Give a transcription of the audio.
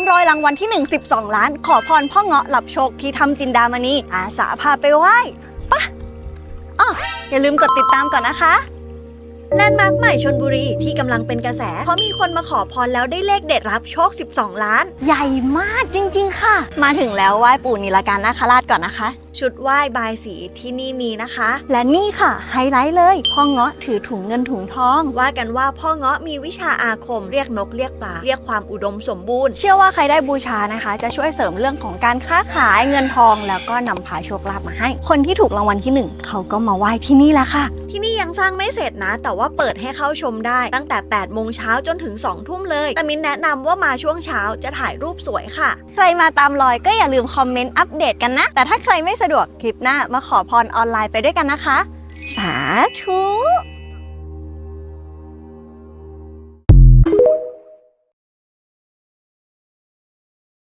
ามรอยรางวัลที่ 1 12 ล้าน ขอพรพ่อเงาะหลับโชคที่ทำจินดามณีอาสาพาไปไหว้ปะอ๋ออย่าลืมกดติดตามก่อนนะคะ นด์มาร์คใหม่ชนบุรีที่กำลังเป็นกระแส เพราะมีคนมาขอพรแล้วได้เลขเด็ดรับโชค 12 ล้าน ใหญ่มากจริง ๆ ค่ะ มาถึงแล้วไหว้ปู่นิลการนาคราชก่อนนะคะ ชุดไหว้บายสีที่นี่มีนะคะ และนี่ค่ะไฮไลท์เลย พ่อเงาะถือถุงเงินถุงทอง ว่ากันว่าพ่อเงาะมีวิชาอาคมเรียกนกเรียกปลาเรียกความอุดมสมบูรณ์ เชื่อว่าใครได้บูชานะคะ จะช่วยเสริมเรื่องของการค้าขายเงินทอง แล้วก็นำพาโชคลาภมาให้ คนที่ถูกรางวัลที่หนึ่งเขาก็มาไหว้ที่นี่แหละค่ะ ที่นี่ ยังสร้างไม่เสร็จนะ แต่ว่าเปิดให้เข้าชมได้ตั้งแต่8โมงเช้าจนถึง2ทุ่มเลยแต่มินแนะนำว่ามาช่วงเช้าจะถ่ายรูปสวยค่ะ ใครมาตามรอยก็อย่าลืมคอมเมนต์อัปเดตกันนะ แต่ถ้าใครไม่สะดวกคลิปหน้ามาขอพรออนไลน์ไปด้วยกันนะคะ สาธุ